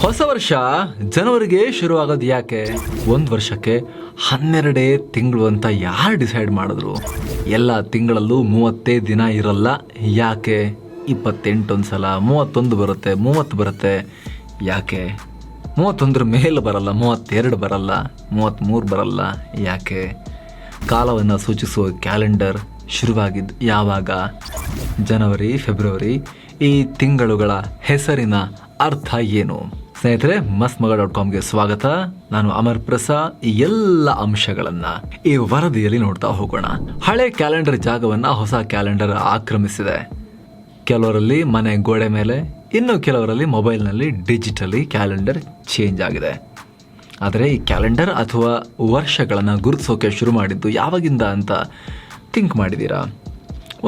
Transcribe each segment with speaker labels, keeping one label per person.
Speaker 1: ಹೊಸ ವರ್ಷ ಜನವರಿಗೆ ಶುರುವಾಗೋದು ಯಾಕೆ? ಒಂದು ವರ್ಷಕ್ಕೆ ಹನ್ನೆರಡೇ ತಿಂಗಳು ಅಂತ ಯಾರು ಡಿಸೈಡ್ ಮಾಡಿದ್ರು? ಎಲ್ಲ ತಿಂಗಳಲ್ಲೂ ಮೂವತ್ತೇ ದಿನ ಇರಲ್ಲ. ಯಾಕೆ? ಇಪ್ಪತ್ತೆಂಟೊಂದು ಸಲ ಮೂವತ್ತೊಂದು ಬರುತ್ತೆ, ಮೂವತ್ತು ಬರುತ್ತೆ. ಯಾಕೆ? ಮೂವತ್ತೊಂದರ ಮೇಲೆ ಬರಲ್ಲ, ಮೂವತ್ತೆರಡು ಬರಲ್ಲ ಮೂವತ್ತ್ಮೂರು ಬರಲ್ಲ. ಯಾಕೆ? ಕಾಲವನ್ನು ಸೂಚಿಸುವ ಕ್ಯಾಲೆಂಡರ್ ಶುರುವಾಗಿದ್ದು ಯಾವಾಗ? ಜನವರಿ, ಫೆಬ್ರವರಿ ಈ ತಿಂಗಳುಗಳ ಹೆಸರಿನ ಅರ್ಥ ಏನು? ಸ್ನೇಹಿತರೆ ಮಸ್ತ್ ಮಗ ಡಾಟ್ ಕಾಮ್ಗೆ ಸ್ವಾಗತ. ನಾನು ಅಮರ್ ಪ್ರಸಾದ್. ಈ ಎಲ್ಲ ಅಂಶಗಳನ್ನ ಈ ವರದಿಯಲ್ಲಿ ನೋಡ್ತಾ ಹೋಗೋಣ. ಹಳೆ ಕ್ಯಾಲೆಂಡರ್ ಜಾಗವನ್ನ ಹೊಸ ಕ್ಯಾಲೆಂಡರ್ ಆಕ್ರಮಿಸಿದೆ. ಕೆಲವರಲ್ಲಿ ಮನೆ ಗೋಡೆ ಮೇಲೆ, ಇನ್ನು ಕೆಲವರಲ್ಲಿ ಮೊಬೈಲ್ನಲ್ಲಿ ಡಿಜಿಟಲಿ ಕ್ಯಾಲೆಂಡರ್ ಚೇಂಜ್ ಆಗಿದೆ. ಆದರೆ ಈ ಕ್ಯಾಲೆಂಡರ್ ಅಥವಾ ವರ್ಷಗಳನ್ನು ಗುರುತಿಸೋಕೆ ಶುರು ಮಾಡಿದ್ದು ಯಾವಾಗಿಂದ ಅಂತ ಥಿಂಕ್ ಮಾಡಿದ್ದೀರಾ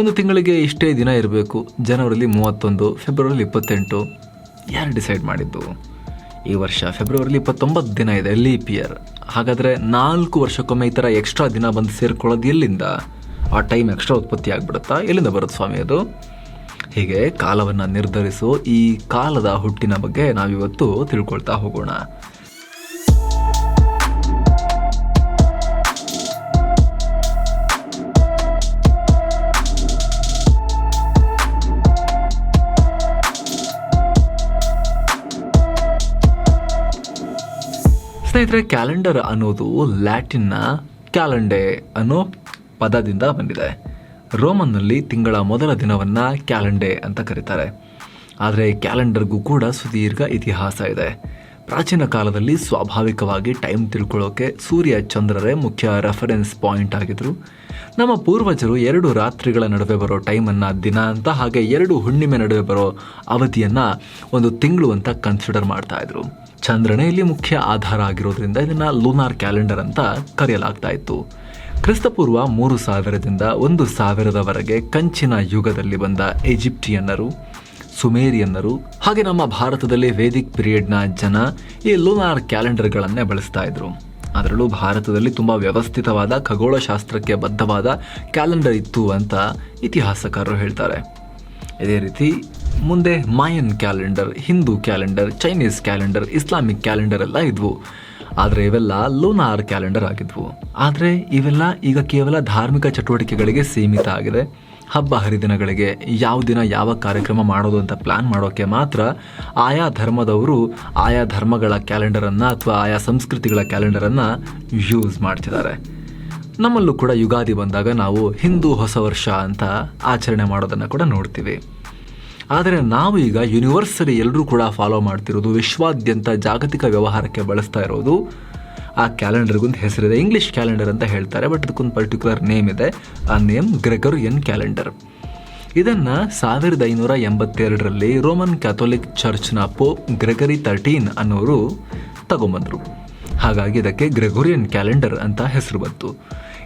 Speaker 1: ಒಂದು ತಿಂಗಳಿಗೆ ಇಷ್ಟೇ ದಿನ ಇರಬೇಕು. ಜನವರಿಲಿ ಮೂವತ್ತೊಂದು, ಫೆಬ್ರವರಿಲಿ ಇಪ್ಪತ್ತೆಂಟು, ಯಾರು ಡಿಸೈಡ್ ಮಾಡಿದ್ದು? ಈ ವರ್ಷ ಫೆಬ್ರವರಿಲಿ ಇಪ್ಪತ್ತೊಂಬತ್ತು ದಿನ ಇದೆ, ಲೀಪ್ ಇಯರ್. ಹಾಗಾದರೆ ನಾಲ್ಕು ವರ್ಷಕ್ಕೊಮ್ಮೆ ಈ ಥರ ಎಕ್ಸ್ಟ್ರಾ ದಿನ ಬಂದು ಸೇರ್ಕೊಳ್ಳೋದು ಎಲ್ಲಿಂದ? ಆ ಟೈಮ್ ಎಕ್ಸ್ಟ್ರಾ ಉತ್ಪತ್ತಿ ಆಗಿಬಿಡುತ್ತಾ? ಎಲ್ಲಿಂದ ಬರುತ್ತೆ ಸ್ವಾಮಿ ಅದು? ಹೀಗೆ ಕಾಲವನ್ನು ನಿರ್ಧರಿಸೋ, ಈ ಕಾಲದ ಹುಟ್ಟಿನ ಬಗ್ಗೆ ನಾವಿವತ್ತು ತಿಳ್ಕೊಳ್ತಾ ಹೋಗೋಣ. ಸ್ನೇಹಿತರೆ, ಕ್ಯಾಲೆಂಡರ್ ಅನ್ನೋದು ಲ್ಯಾಟಿನ್ನ ಕ್ಯಾಲೆಂಡೆ ಅನ್ನೋ ಪದದಿಂದ ಬಂದಿದೆ. ರೋಮನ್ನಲ್ಲಿ ತಿಂಗಳ ಮೊದಲ ದಿನವನ್ನ ಕ್ಯಾಲೆಂಡೆ ಅಂತ ಕರೀತಾರೆ. ಆದರೆ ಕ್ಯಾಲೆಂಡರ್ಗೂ ಕೂಡ ಸುದೀರ್ಘ ಇತಿಹಾಸ ಇದೆ. ಪ್ರಾಚೀನ ಕಾಲದಲ್ಲಿ ಸ್ವಾಭಾವಿಕವಾಗಿ ಟೈಮ್ ತಿಳ್ಕೊಳ್ಳೋಕೆ ಸೂರ್ಯ ಚಂದ್ರರೇ ಮುಖ್ಯ ರೆಫರೆನ್ಸ್ ಪಾಯಿಂಟ್ ಆಗಿದ್ರು. ನಮ್ಮ ಪೂರ್ವಜರು ಎರಡು ರಾತ್ರಿಗಳ ನಡುವೆ ಬರೋ ಟೈಮನ್ನು ದಿನ ಅಂತ, ಹಾಗೆ ಎರಡು ಹುಣ್ಣಿಮೆ ನಡುವೆ ಬರೋ ಅವಧಿಯನ್ನು ಒಂದು ತಿಂಗಳು ಅಂತ ಕನ್ಸಿಡರ್ ಮಾಡ್ತಾ ಇದ್ರು. ಚಂದ್ರನೇ ಇಲ್ಲಿ ಮುಖ್ಯ ಆಧಾರ ಆಗಿರೋದ್ರಿಂದ ಇದನ್ನು ಲೂನಾರ್ ಕ್ಯಾಲೆಂಡರ್ ಅಂತ ಕರೆಯಲಾಗ್ತಾ ಇತ್ತು. ಕ್ರಿಸ್ತಪೂರ್ವ ಮೂರು ಸಾವಿರದಿಂದ ಒಂದು ಸಾವಿರದವರೆಗೆ ಕಂಚಿನ ಯುಗದಲ್ಲಿ ಬಂದ ಈಜಿಪ್ಟಿಯನ್ನರು, ಸುಮೇರಿಯನ್ನರು, ಹಾಗೆ ನಮ್ಮ ಭಾರತದಲ್ಲಿ ವೇದಿಕ್ ಪೀರಿಯಡ್ನ ಜನ ಈ ಲೂನಾರ್ ಕ್ಯಾಲೆಂಡರ್ಗಳನ್ನೇ ಬಳಸ್ತಾ ಇದ್ರು. ಅದರಲ್ಲೂ ಭಾರತದಲ್ಲಿ ತುಂಬ ವ್ಯವಸ್ಥಿತವಾದ ಖಗೋಳಶಾಸ್ತ್ರಕ್ಕೆ ಬದ್ಧವಾದ ಕ್ಯಾಲೆಂಡರ್ ಇತ್ತು ಅಂತ ಇತಿಹಾಸಕಾರರು ಹೇಳ್ತಾರೆ. ಇದೇ ರೀತಿ ಮುಂದೆ Mayan calendar, Hindu calendar, Chinese calendar, Islamic calendar ಎಲ್ಲ ಇದ್ವು. ಆದರೆ ಇವೆಲ್ಲ ಲೂನಾರ್ ಕ್ಯಾಲೆಂಡರ್ ಆಗಿದ್ವು. ಆದರೆ ಇವೆಲ್ಲ ಈಗ ಕೇವಲ ಧಾರ್ಮಿಕ ಚಟುವಟಿಕೆಗಳಿಗೆ ಸೀಮಿತ ಆಗಿದೆ. ಹಬ್ಬ ಹರಿದಿನಗಳಿಗೆ ಯಾವ ದಿನ ಯಾವ ಕಾರ್ಯಕ್ರಮ ಮಾಡೋದು ಅಂತ ಪ್ಲಾನ್ ಮಾಡೋಕ್ಕೆ ಮಾತ್ರ ಆಯಾ ಧರ್ಮದವರು ಆಯಾ ಧರ್ಮಗಳ ಕ್ಯಾಲೆಂಡರನ್ನು ಅಥವಾ ಆಯಾ ಸಂಸ್ಕೃತಿಗಳ ಕ್ಯಾಲೆಂಡರನ್ನು ಯೂಸ್ ಮಾಡ್ತಿದ್ದಾರೆ. ನಮ್ಮಲ್ಲೂ ಕೂಡ ಯುಗಾದಿ ಬಂದಾಗ ನಾವು ಹಿಂದೂ ಹೊಸ ವರ್ಷ ಅಂತ ಆಚರಣೆ ಮಾಡೋದನ್ನು ಕೂಡ ನೋಡ್ತೀವಿ. ಆದರೆ ನಾವು ಈಗ ಯೂನಿವರ್ಸಲಿ ಎಲ್ಲರೂ ಕೂಡ ಫಾಲೋ ಮಾಡ್ತಿರೋದು ವಿಶ್ವಾದ್ಯಂತ ಜಾಗತಿಕ ವ್ಯವಹಾರಕ್ಕೆ ಬಳಸ್ತಾ ಇರೋದು ಆ ಕ್ಯಾಲೆಂಡರ್ಗೊಂದು ಹೆಸರಿದೆ. ಇಂಗ್ಲಿಷ್ ಕ್ಯಾಲೆಂಡರ್ ಅಂತ ಹೇಳ್ತಾರೆ ಬಟ್ ಅದಕ್ಕೊಂದು ಪರ್ಟಿಕ್ಯುಲರ್ ನೇಮ್ ಇದೆ. ಆ ನೇಮ್ ಗ್ರೆಗರಿಯನ್ ಕ್ಯಾಲೆಂಡರ್ ಇದನ್ನು ಸಾವಿರದ ಐನೂರ ಎಂಬತ್ತೆರಡರಲ್ಲಿ ರೋಮನ್ ಕ್ಯಾಥೋಲಿಕ್ ಚರ್ಚ್ನ ಪೋಪ್ ಗ್ರೆಗರಿ ತರ್ಟೀನ್ ಅನ್ನೋರು ತಗೊಂಬಂದರು. ಹಾಗಾಗಿ ಇದಕ್ಕೆ ಗ್ರೆಗೋರಿಯನ್ ಕ್ಯಾಲೆಂಡರ್ ಅಂತ ಹೆಸರು ಬಂತು.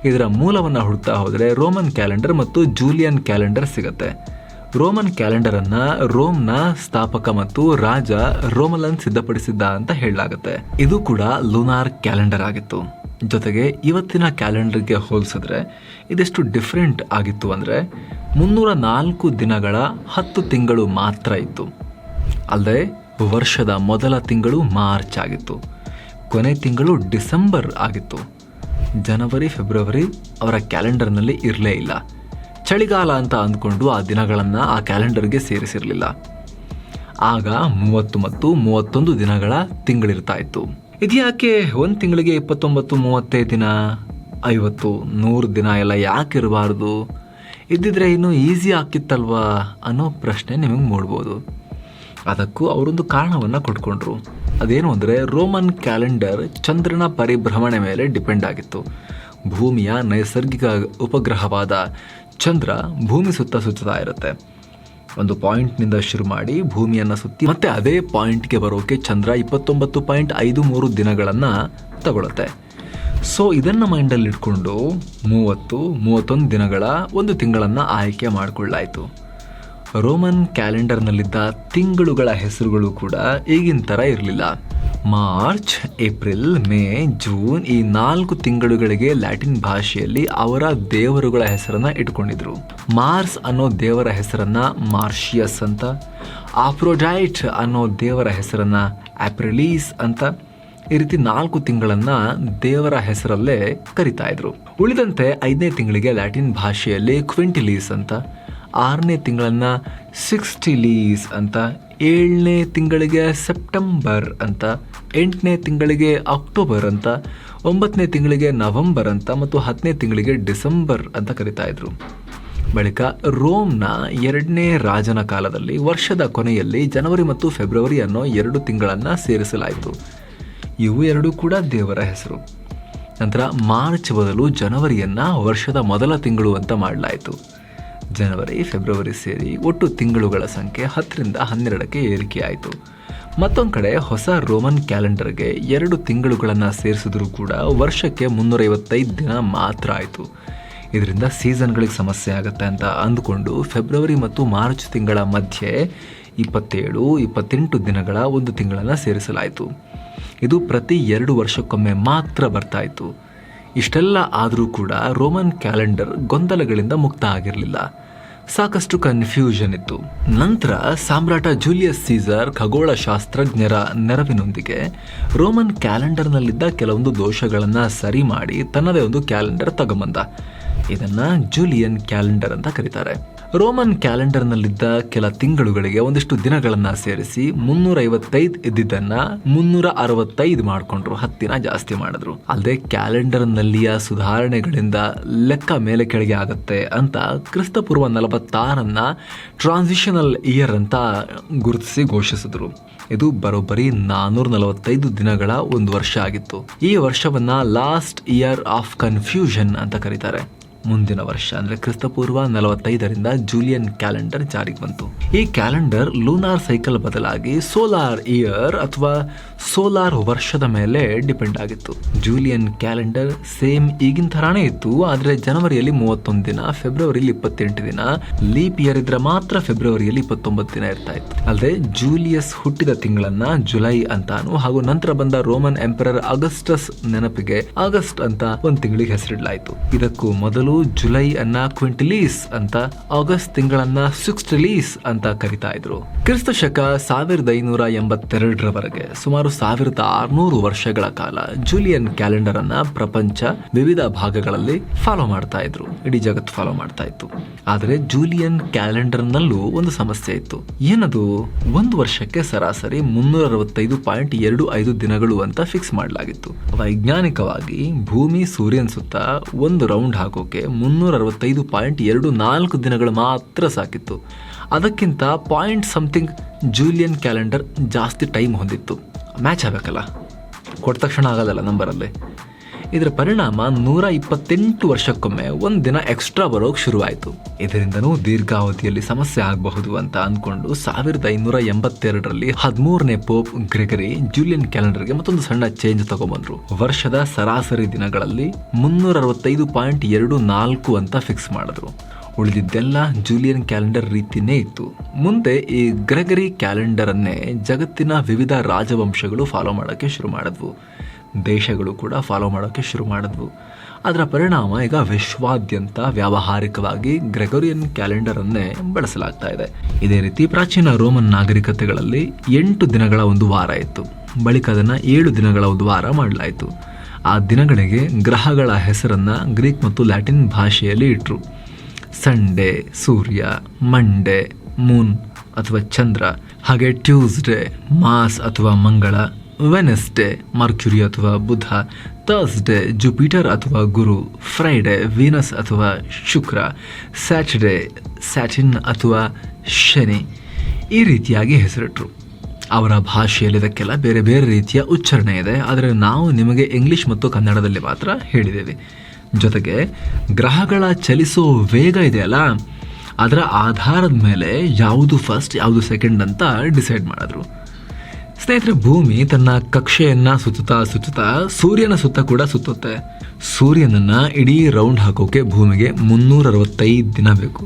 Speaker 1: ಇದರ ಮೂಲವನ್ನು ಹುಡ್ತಾ ಹೋದರೆ ರೋಮನ್ ಕ್ಯಾಲೆಂಡರ್ ಮತ್ತು ಜೂಲಿಯನ್ ಕ್ಯಾಲೆಂಡರ್ ಸಿಗುತ್ತೆ. ರೋಮನ್ ಕ್ಯಾಲೆಂಡರ್ ಅನ್ನ ರೋಮ್ನ ಸ್ಥಾಪಕ ಮತ್ತು ರಾಜ ರೋಮಲನ್ ಸಿದ್ಧಪಡಿಸಿದ್ದ ಅಂತ ಹೇಳಲಾಗುತ್ತೆ. ಇದು ಕೂಡ ಲೂನಾರ್ ಕ್ಯಾಲೆಂಡರ್ ಆಗಿತ್ತು. ಜೊತೆಗೆ ಇವತ್ತಿನ ಕ್ಯಾಲೆಂಡರ್ಗೆ ಹೋಲಿಸಿದ್ರೆ ಇದೆಷ್ಟು ಡಿಫ್ರೆಂಟ್ ಆಗಿತ್ತು ಅಂದರೆ ಮುನ್ನೂರ ನಾಲ್ಕು ದಿನಗಳ ಹತ್ತು ತಿಂಗಳು ಮಾತ್ರ ಇತ್ತು. ಅಲ್ಲದೆ ವರ್ಷದ ಮೊದಲ ತಿಂಗಳು ಮಾರ್ಚ್ ಆಗಿತ್ತು. ಕೊನೆ ತಿಂಗಳು ಡಿಸೆಂಬರ್ ಆಗಿತ್ತು. ಜನವರಿ, ಫೆಬ್ರವರಿ ಅವರ ಕ್ಯಾಲೆಂಡರ್ನಲ್ಲಿ ಇರಲೇ ಇಲ್ಲ. ಚಳಿಗಾಲ ಅಂತ ಅಂದ್ಕೊಂಡು ಆ ದಿನಗಳನ್ನು ಆ ಕ್ಯಾಲೆಂಡರ್ಗೆ ಸೇರಿಸಿರಲಿಲ್ಲ. ಆಗ ಮೂವತ್ತು ಮತ್ತು ಮೂವತ್ತೊಂದು ದಿನಗಳ ತಿಂಗಳಿರ್ತಾ ಇತ್ತು ಇದ್ಯಾಕೆ ಒಂದು ತಿಂಗಳಿಗೆ ಇಪ್ಪತ್ತೊಂಬತ್ತು ಮೂವತ್ತೈದು ದಿನ? ಐವತ್ತು, ನೂರು ದಿನ ಎಲ್ಲ ಯಾಕೆ ಇರಬಾರ್ದು? ಇದ್ದಿದ್ರೆ ಇನ್ನೂ ಈಸಿ ಆಗ್ತಿತ್ತಲ್ವಾ ಅನ್ನೋ ಪ್ರಶ್ನೆ ನಿಮಗೆ ಮೂಡ್ಬೋದು. ಅದಕ್ಕೂ ಅವರೊಂದು ಕಾರಣವನ್ನು ಕೊಟ್ಕೊಂಡ್ರು. ಅದೇನು ಅಂದರೆ ರೋಮನ್ ಕ್ಯಾಲೆಂಡರ್ ಚಂದ್ರನ ಪರಿಭ್ರಮಣೆ ಮೇಲೆ ಡಿಪೆಂಡ್ ಆಗಿತ್ತು. ಭೂಮಿಯ ನೈಸರ್ಗಿಕ ಉಪಗ್ರಹವಾದ ಚಂದ್ರ ಭೂಮಿ ಸುತ್ತ ಸುತ್ತಾ ಇರುತ್ತೆ. ಒಂದು ಪಾಯಿಂಟ್ನಿಂದ ಶುರು ಮಾಡಿ ಭೂಮಿಯನ್ನು ಸುತ್ತಿ ಮತ್ತೆ ಅದೇ ಪಾಯಿಂಟ್ಗೆ ಬರೋಕೆ ಚಂದ್ರ ಇಪ್ಪತ್ತೊಂಬತ್ತು ಪಾಯಿಂಟ್ ಐದು ಮೂರು ದಿನಗಳನ್ನು ತಗೊಳುತ್ತೆ. ಸೊ ಇದನ್ನು ಮೈಂಡಲ್ಲಿ ಇಟ್ಕೊಂಡು ಮೂವತ್ತು, ಮೂವತ್ತೊಂದು ದಿನಗಳ ಒಂದು ತಿಂಗಳನ್ನು ಆಯ್ಕೆ ಮಾಡಿಕೊಳ್ಳಾಯಿತು. ರೋಮನ್ ಕ್ಯಾಲೆಂಡರ್ನಲ್ಲಿದ್ದ ತಿಂಗಳುಗಳ ಹೆಸರುಗಳು ಕೂಡ ಈಗಿನ ಥರ ಇರಲಿಲ್ಲ. ಮಾರ್ಚ್, ಏಪ್ರಿಲ್, ಮೇ, ಜೂನ್ ಈ ನಾಲ್ಕು ತಿಂಗಳುಗಳಿಗೆ ಲ್ಯಾಟಿನ್ ಭಾಷೆಯಲ್ಲಿ ಅವರ ದೇವರುಗಳ ಹೆಸರನ್ನ ಇಟ್ಕೊಂಡಿದ್ರು. ಮಾರ್ಸ್ ಅನ್ನೋ ದೇವರ ಹೆಸರನ್ನ ಮಾರ್ಷಿಯಸ್ ಅಂತ, ಆಫ್ರೋಡೈಟ್ ಅನ್ನೋ ದೇವರ ಹೆಸರನ್ನ ಆಪ್ರಿಲೀಸ್ ಅಂತ ಈ ರೀತಿ ನಾಲ್ಕು ತಿಂಗಳನ್ನ ದೇವರ ಹೆಸರಲ್ಲೇ ಕರಿತಾ ಇದ್ರು. ಉಳಿದಂತೆ ಐದನೇ ತಿಂಗಳಿಗೆ ಲ್ಯಾಟಿನ್ ಭಾಷೆಯಲ್ಲಿ ಕ್ವಿಂಟಿಲೀಸ್ ಅಂತ ಆರನೇ ತಿಂಗಳನ್ನು ಸಿಕ್ಸ್ಟಿ ಲೀಸ್ ಅಂತ, ಏಳನೇ ತಿಂಗಳಿಗೆ ಸೆಪ್ಟೆಂಬರ್ ಅಂತ, ಎಂಟನೇ ತಿಂಗಳಿಗೆ ಅಕ್ಟೋಬರ್ ಅಂತ, ಒಂಬತ್ತನೇ ತಿಂಗಳಿಗೆ ನವೆಂಬರ್ ಅಂತ ಮತ್ತು ಹತ್ತನೇ ತಿಂಗಳಿಗೆ ಡಿಸೆಂಬರ್ ಅಂತ ಕರಿತಾ ಇದ್ರು. ಬಳಿಕ ರೋಮ್ನ ಎರಡನೇ ರಾಜನ ಕಾಲದಲ್ಲಿ, ವರ್ಷದ ಕೊನೆಯಲ್ಲಿ ಜನವರಿ ಮತ್ತು ಫೆಬ್ರವರಿ ಅನ್ನೋ ಎರಡು ತಿಂಗಳನ್ನು ಸೇರಿಸಲಾಯಿತು. ಇವು ಎರಡೂ ಕೂಡ ದೇವರ ಹೆಸರು. ನಂತರ ಮಾರ್ಚ್ ಬದಲು ಜನವರಿಯನ್ನು ವರ್ಷದ ಮೊದಲ ತಿಂಗಳು ಅಂತ ಮಾಡಲಾಯಿತು. ಜನವರಿ, ಫೆಬ್ರವರಿ ಸೇರಿ ಒಟ್ಟು ತಿಂಗಳುಗಳ ಸಂಖ್ಯೆ ಹತ್ತರಿಂದ ಹನ್ನೆರಡಕ್ಕೆ ಏರಿಕೆಯಾಯಿತು. ಮತ್ತೊಂದು ಕಡೆ ಹೊಸ ರೋಮನ್ ಕ್ಯಾಲೆಂಡರ್ಗೆ ಎರಡು ತಿಂಗಳುಗಳನ್ನು ಸೇರಿಸಿದ್ರೂ ಕೂಡ ವರ್ಷಕ್ಕೆ ಮುನ್ನೂರೈವತ್ತೈದು ದಿನ ಮಾತ್ರ ಆಯಿತು. ಇದರಿಂದ ಸೀಸನ್ಗಳಿಗೆ ಸಮಸ್ಯೆ ಆಗುತ್ತೆ ಅಂತ ಅಂದುಕೊಂಡು ಫೆಬ್ರವರಿ ಮತ್ತು ಮಾರ್ಚ್ ತಿಂಗಳ ಮಧ್ಯೆ ಇಪ್ಪತ್ತೇಳು, ಇಪ್ಪತ್ತೆಂಟು ದಿನಗಳ ಒಂದು ತಿಂಗಳನ್ನು ಸೇರಿಸಲಾಯಿತು. ಇದು ಪ್ರತಿ ಎರಡು ವರ್ಷಕ್ಕೊಮ್ಮೆ ಮಾತ್ರ ಬರ್ತಾ ಇತ್ತು. ಇಷ್ಟೆಲ್ಲ ಆದರೂ ಕೂಡ ರೋಮನ್ ಕ್ಯಾಲೆಂಡರ್ ಗೊಂದಲಗಳಿಂದ ಮುಕ್ತ ಆಗಿರಲಿಲ್ಲ. ಸಾಕಷ್ಟು ಕನ್ಫ್ಯೂಷನ್ ಇತ್ತು. ನಂತರ ಸಾಮ್ರಾಟ ಜೂಲಿಯಸ್ ಸೀಸರ್ ಖಗೋಳಶಾಸ್ತ್ರಜ್ಞರ ನೆರವಿನೊಂದಿಗೆ ರೋಮನ್ ಕ್ಯಾಲೆಂಡರ್ನಲ್ಲಿದ್ದ ಕೆಲವೊಂದು ದೋಷಗಳನ್ನು ಸರಿ ಮಾಡಿ ತನ್ನದೇ ಒಂದು ಕ್ಯಾಲೆಂಡರ್ ತಗೊಂಬಂದ. ಇದನ್ನು ಜೂಲಿಯನ್ ಕ್ಯಾಲೆಂಡರ್ ಅಂತ ಕರೀತಾರೆ. ರೋಮನ್ ಕ್ಯಾಲೆಂಡರ್ನಲ್ಲಿದ್ದ ಕೆಲ ತಿಂಗಳುಗಳಿಗೆ ಒಂದಿಷ್ಟು ದಿನಗಳನ್ನು ಸೇರಿಸಿ ಮುನ್ನೂರ ಐವತ್ತೈದು ಇದ್ದಿದ್ದನ್ನ ಮುನ್ನೂರ ಅರವತ್ತೈದು ಮಾಡಿಕೊಂಡ್ರು ದಿನ ಜಾಸ್ತಿ ಮಾಡಿದ್ರು. ಅಲ್ಲದೆ ಕ್ಯಾಲೆಂಡರ್ನಲ್ಲಿಯ ಸುಧಾರಣೆಗಳಿಂದ ಲೆಕ್ಕ ಮೇಲೆ ಕೆಳಗೆ ಆಗುತ್ತೆ ಅಂತ ಕ್ರಿಸ್ತಪೂರ್ವ ನಲವತ್ತಾರನ್ನ ಟ್ರಾನ್ಸಿಷನಲ್ ಇಯರ್ ಅಂತ ಗುರುತಿಸಿ ಘೋಷಿಸಿದ್ರು. ಇದು ಬರೋಬ್ಬರಿ ನಾನೂರ ನಲವತ್ತೈದು ದಿನಗಳ ಒಂದು ವರ್ಷ ಆಗಿತ್ತು. ಈ ವರ್ಷವನ್ನ ಲಾಸ್ಟ್ ಇಯರ್ ಆಫ್ ಕನ್ಫ್ಯೂಷನ್ ಅಂತ ಕರೀತಾರೆ. ಮುಂದಿನ ವರ್ಷ, ಅಂದ್ರೆ ಕ್ರಿಸ್ತಪೂರ್ವ ನಲವತ್ತೈದರಿಂದ ಜೂಲಿಯನ್ ಕ್ಯಾಲೆಂಡರ್ ಜಾರಿಗೆ ಬಂತು. ಈ ಕ್ಯಾಲೆಂಡರ್ ಲೂನಾರ್ ಸೈಕಲ್ ಬದಲಾಗಿ ಸೋಲಾರ್ ಇಯರ್ ಅಥವಾ ಸೋಲಾರ್ ವರ್ಷದ ಮೇಲೆ ಡಿಪೆಂಡ್ ಆಗಿತ್ತು. ಜೂಲಿಯನ್ ಕ್ಯಾಲೆಂಡರ್ ಸೇಮ್ ಈಗಿನ ಥರಾನೇ ಇತ್ತು, ಆದ್ರೆ ಜನವರಿಯಲ್ಲಿ ಮೂವತ್ತೊಂದು ದಿನ ಫೆಬ್ರವರಿಯಲ್ಲಿ ಇಪ್ಪತ್ತೆಂಟು ದಿನ, ಲೀಪ್ ಇಯರ್ ಇದ್ರೆ ಮಾತ್ರ ಫೆಬ್ರವರಿಯಲ್ಲಿ ಇಪ್ಪತ್ತೊಂಬತ್ತು ದಿನ ಇರ್ತಾ ಇತ್ತು. ಅಲ್ಲದೆ ಜೂಲಿಯಸ್ ಹುಟ್ಟಿದ ತಿಂಗಳನ್ನ ಜುಲೈ ಅಂತಾನು, ಹಾಗೂ ನಂತರ ಬಂದ ರೋಮನ್ ಎಂಪರರ್ ಅಗಸ್ಟಸ್ ನೆನಪಿಗೆ ಆಗಸ್ಟ್ ಅಂತ ಒಂದು ತಿಂಗಳಿಗೆ ಹೆಸರಿಡಲಾಯಿತು. ಇದಕ್ಕೂ ಮೊದಲು ಜುಲೈ ಅನ್ನ ಕ್ವಿಂಟಿಲೀಸ್ ಅಂತ ಆಗಸ್ಟ್ ತಿಂಗಳನ್ನ ಸಿಕ್ಸ್ಟಿಲೀಸ್ ಅಂತ ಕರಿತಾ ಇದ್ರು. ಕ್ರಿಸ್ತ ಶಕ ಸಾವಿರದ ಐನೂರ ಎಂಬತ್ತೆರಡರವರೆಗೆ, ಸುಮಾರು ಸಾವಿರದ ಆರ್ನೂರು ವರ್ಷಗಳ ಕಾಲ ಜೂಲಿಯನ್ ಕ್ಯಾಲೆಂಡರ್ ಅನ್ನ ಪ್ರಪಂಚ ವಿವಿಧ ಭಾಗಗಳಲ್ಲಿ ಫಾಲೋ ಮಾಡ್ತಾ ಇದ್ರು. ಇಡೀ ಜಗತ್ತು ಫಾಲೋ ಮಾಡ್ತಾ ಇತ್ತು. ಆದರೆ ಜೂಲಿಯನ್ ಕ್ಯಾಲೆಂಡರ್ ನಲ್ಲೂ ಒಂದು ಸಮಸ್ಯೆ ಇತ್ತು. ಏನದು? ಒಂದು ವರ್ಷಕ್ಕೆ ಸರಾಸರಿ ಮುನ್ನೂರ ಅರವತ್ತೈದು ಪಾಯಿಂಟ್ ಎರಡು ಐದು ದಿನಗಳು ಅಂತ ಫಿಕ್ಸ್ ಮಾಡಲಾಗಿತ್ತು. ವೈಜ್ಞಾನಿಕವಾಗಿ ಭೂಮಿ ಸೂರ್ಯನ ಸುತ್ತ ಒಂದು ರೌಂಡ್ ಹಾಕೋಕೆ ಮುನ್ನೂರ ಅರವತ್ತೈದು ಪಾಯಿಂಟ್ ಎರಡು ನಾಲ್ಕು ದಿನಗಳು ಮಾತ್ರ ಸಾಕಿತ್ತು. ಅದಕ್ಕಿಂತ ಪಾಯಿಂಟ್ ಸಮಥಿಂಗ್ ಜೂಲಿಯನ್ ಕ್ಯಾಲೆಂಡರ್ ಜಾಸ್ತಿ ಟೈಮ್ ಹೊಂದಿತ್ತು. ಮ್ಯಾಚ್ ಆಗಬೇಕಲ್ಲ? ಕೊಟ್ಟ ತಕ್ಷಣ ಆಗೋದಲ್ಲ ನಂಬರಲ್ಲಿ. ಇದರ ಪರಿಣಾಮ ನೂರ ಇಪ್ಪತ್ತೆಂಟು ವರ್ಷಕ್ಕೊಮ್ಮೆ ಒಂದು ದಿನ ಎಕ್ಸ್ಟ್ರಾ ಬರೋಕ್ ಶುರುವಾಯಿತು. ಇದರಿಂದನೂ ದೀರ್ಘಾವಧಿಯಲ್ಲಿ ಸಮಸ್ಯೆ ಆಗಬಹುದು ಅಂತ ಅಂದ್ಕೊಂಡು ಸಾವಿರದ ಐನೂರ ಎಂಬತ್ತೆರಡರಲ್ಲಿ ಹದಿಮೂರನೇ ಪೋಪ್ ಗ್ರೆಗರಿ ಜೂಲಿಯನ್ ಕ್ಯಾಲೆಂಡರ್ಗೆ ಮತ್ತೊಂದು ಸಣ್ಣ ಚೇಂಜ್ ತಗೊಂಡ್ಬಂದ್ರು ವರ್ಷದ ಸರಾಸರಿ ದಿನಗಳಲ್ಲಿ ಮುನ್ನೂರ ಅರವತ್ತೈದು ಪಾಯಿಂಟ್ ಎರಡು ನಾಲ್ಕು ಅಂತ ಫಿಕ್ಸ್ ಮಾಡಿದ್ರು. ಉಳಿದಿದ್ದೆಲ್ಲ ಜೂಲಿಯನ್ ಕ್ಯಾಲೆಂಡರ್ ರೀತಿನೇ ಇತ್ತು. ಮುಂದೆ ಈ ಗ್ರೆಗರಿ ಕ್ಯಾಲೆಂಡರ್ ಅನ್ನೇ ಜಗತ್ತಿನ ವಿವಿಧ ರಾಜವಂಶಗಳು ಫಾಲೋ ಮಾಡೋಕ್ಕೆ ಶುರು ಮಾಡಿದ್ವು. ದೇಶಗಳು ಕೂಡ ಫಾಲೋ ಮಾಡೋಕ್ಕೆ ಶುರು ಮಾಡಿದ್ವು. ಅದರ ಪರಿಣಾಮ ಈಗ ವಿಶ್ವಾದ್ಯಂತ ವ್ಯಾವಹಾರಿಕವಾಗಿ ಗ್ರೆಗೋರಿಯನ್ ಕ್ಯಾಲೆಂಡರ್ ಅನ್ನೇ ಬಳಸಲಾಗ್ತಾ ಇದೆ. ಇದೇ ರೀತಿ ಪ್ರಾಚೀನ ರೋಮನ್ ನಾಗರಿಕತೆಗಳಲ್ಲಿ ಎಂಟು ದಿನಗಳ ಒಂದು ವಾರ ಇತ್ತು. ಬಳಿಕ ಅದನ್ನು ಏಳು ದಿನಗಳ ಒಂದು ವಾರ ಮಾಡಲಾಯಿತು. ಆ ದಿನಗಳಿಗೆ ಗ್ರಹಗಳ ಹೆಸರನ್ನು ಗ್ರೀಕ್ ಮತ್ತು ಲ್ಯಾಟಿನ್ ಭಾಷೆಯಲ್ಲಿ ಇಟ್ಟರು ಸಂಡೇ, ಸೂರ್ಯ, ಮಂಡೇ, ಮೂನ್ ಅಥವಾ ಚಂದ್ರ, ಹಾಗೆ ಟ್ಯೂಸ್ಡೇ, ಮಾಸ್ ಅಥವಾ ಮಂಗಳ ವೆನೆಸ್ಡೇ ಮರ್ಕ್ಯುರಿ ಅಥವಾ ಬುಧ ಥರ್ಸ್ಡೇ ಜುಪಿಟರ್ ಅಥವಾ ಗುರು ಫ್ರೈಡೇ ವೀನಸ್ ಅಥವಾ ಶುಕ್ರ ಸ್ಯಾಟರ್ಡೇ ಸ್ಯಾಟಿನ್ ಅಥವಾ ಶನಿ ಈ ರೀತಿಯಾಗಿ ಹೆಸರಿಟ್ರು. ಅವರ ಭಾಷೆಯಲ್ಲಿ ಇದಕ್ಕೆಲ್ಲ ಬೇರೆ ಬೇರೆ ರೀತಿಯ ಉಚ್ಚಾರಣೆ ಇದೆ, ಆದರೆ ನಾವು ನಿಮಗೆ ಇಂಗ್ಲಿಷ್ ಮತ್ತು ಕನ್ನಡದಲ್ಲಿ ಮಾತ್ರ ಹೇಳಿದ್ದೇವೆ. ಜೊತೆಗೆ, ಗ್ರಹಗಳ ಚಲಿಸೋ ವೇಗ ಇದೆಯಲ್ಲ, ಅದರ ಆಧಾರದ ಮೇಲೆ ಯಾವುದು ಫಸ್ಟ್ ಯಾವುದು ಸೆಕೆಂಡ್ ಅಂತ ಡಿಸೈಡ್ ಮಾಡಿದ್ರು. ಸ್ನೇಹಿತರೆ, ಭೂಮಿ ತನ್ನ ಕಕ್ಷೆಯನ್ನ ಸುತ್ತುತ್ತಾ ಸುತ್ತುತ್ತಾ ಸೂರ್ಯನ ಸುತ್ತ ಕೂಡ ಸುತ್ತುತ್ತೆ. ಸೂರ್ಯನನ್ನ ಇಡೀ ರೌಂಡ್ ಹಾಕೋಕೆ ಭೂಮಿಗೆ ಮುನ್ನೂರ ಅರವತ್ತೈದು ದಿನ ಬೇಕು.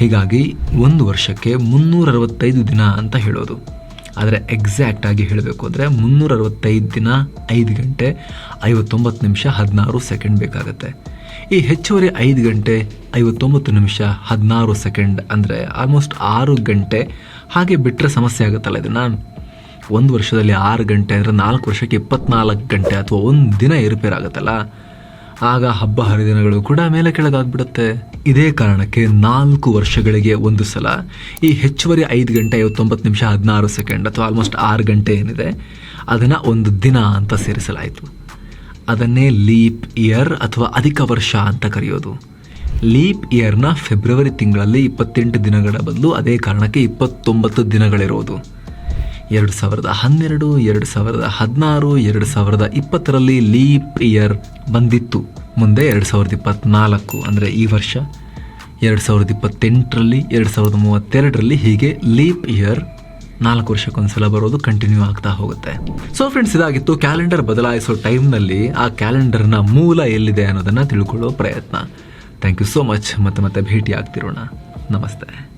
Speaker 1: ಹೀಗಾಗಿ ಒಂದು ವರ್ಷಕ್ಕೆ ಮುನ್ನೂರ ಅರವತ್ತೈದು ದಿನ ಅಂತ ಹೇಳೋದು. ಆದರೆ ಎಕ್ಸಾಕ್ಟ್ ಆಗಿ ಹೇಳಬೇಕು ಅಂದರೆ ಮುನ್ನೂರ ಅರವತ್ತೈದು ದಿನ, ಐದು ಗಂಟೆ, ಐವತ್ತೊಂಬತ್ತು ನಿಮಿಷ, ಹದಿನಾರು ಸೆಕೆಂಡ್ ಬೇಕಾಗುತ್ತೆ. ಈ ಹೆಚ್ಚುವರಿ ಐದು ಗಂಟೆ, ಐವತ್ತೊಂಬತ್ತು ನಿಮಿಷ, ಹದಿನಾರು ಸೆಕೆಂಡ್ ಅಂದರೆ ಆಲ್ಮೋಸ್ಟ್ ಆರು ಗಂಟೆ ಹಾಗೆ ಬಿಟ್ಟರೆ ಸಮಸ್ಯೆ ಆಗುತ್ತಲ್ಲ ಇದನ್ನು? ಒಂದು ವರ್ಷದಲ್ಲಿ ಆರು ಗಂಟೆ ಅಂದರೆ ನಾಲ್ಕು ವರ್ಷಕ್ಕೆ ಇಪ್ಪತ್ನಾಲ್ಕು ಗಂಟೆ ಅಥವಾ ಒಂದು ದಿನ ಏರುಪೇರಾಗುತ್ತಲ್ಲ? ಆಗ ಹಬ್ಬ ಹರಿದಿನಗಳು ಕೂಡ ಮೇಲೆ ಕೆಳಗಾಗ್ಬಿಡುತ್ತೆ. ಇದೇ ಕಾರಣಕ್ಕೆ ನಾಲ್ಕು ವರ್ಷಗಳಿಗೆ ಒಂದು ಸಲ ಈ ಹೆಚ್ಚುವರಿ ಐದು ಗಂಟೆ ಐವತ್ತೊಂಬತ್ತು ನಿಮಿಷ ಹದಿನಾರು ಸೆಕೆಂಡ್ ಅಥವಾ ಆಲ್ಮೋಸ್ಟ್ ಆರು ಗಂಟೆ ಏನಿದೆ, ಅದನ್ನು ಒಂದು ದಿನ ಅಂತ ಸೇರಿಸಲಾಯಿತು. ಅದನ್ನೇ ಲೀಪ್ ಇಯರ್ ಅಥವಾ ಅಧಿಕ ವರ್ಷ ಅಂತ ಕರೆಯೋದು. ಲೀಪ್ ಇಯರ್ನ ಫೆಬ್ರವರಿ ತಿಂಗಳಲ್ಲಿ ಇಪ್ಪತ್ತೆಂಟು ದಿನಗಳ ಬದಲು ಅದೇ ಕಾರಣಕ್ಕೆ ಇಪ್ಪತ್ತೊಂಬತ್ತು ದಿನಗಳಿರೋದು. ಎರಡು ಸಾವಿರದ ಹನ್ನೆರಡು, ಎರಡು ಸಾವಿರದ ಹದಿನಾರು, ಎರಡು ಸಾವಿರದ ಇಪ್ಪತ್ತರಲ್ಲಿ ಲೀಪ್ ಇಯರ್ ಬಂದಿತ್ತು. ಮುಂದೆ ಎರಡು ಸಾವಿರದ ಇಪ್ಪತ್ತ್ನಾಲ್ಕು ಅಂದರೆ ಈ ವರ್ಷ. ಎರಡು ಸಾವಿರದ ಇಪ್ಪತ್ತೆಂಟರಲ್ಲಿ, ಎರಡು ಸಾವಿರದ ಮೂವತ್ತೆರಡರಲ್ಲಿ ಹೀಗೆ ಲೀಪ್ ಇಯರ್ ನಾಲ್ಕು ವರ್ಷಕ್ಕೊಂದ್ಸಲ ಬರೋದು ಕಂಟಿನ್ಯೂ ಆಗ್ತಾ ಹೋಗುತ್ತೆ. ಸೊ ಫ್ರೆಂಡ್ಸ್ ಇದಾಗಿತ್ತು ಕ್ಯಾಲೆಂಡರ್ ಬದಲಾಯಿಸೋ ಟೈಮ್ನಲ್ಲಿ ಆ ಕ್ಯಾಲೆಂಡರ್ನ ಮೂಲ ಎಲ್ಲಿದೆ ಅನ್ನೋದನ್ನು ತಿಳ್ಕೊಳ್ಳೋ ಪ್ರಯತ್ನ. ಥ್ಯಾಂಕ್ ಯು ಸೋ ಮಚ್ ಮತ್ತೆ ಮತ್ತೆ ಭೇಟಿ ಆಗ್ತಿರೋಣ ನಮಸ್ತೆ.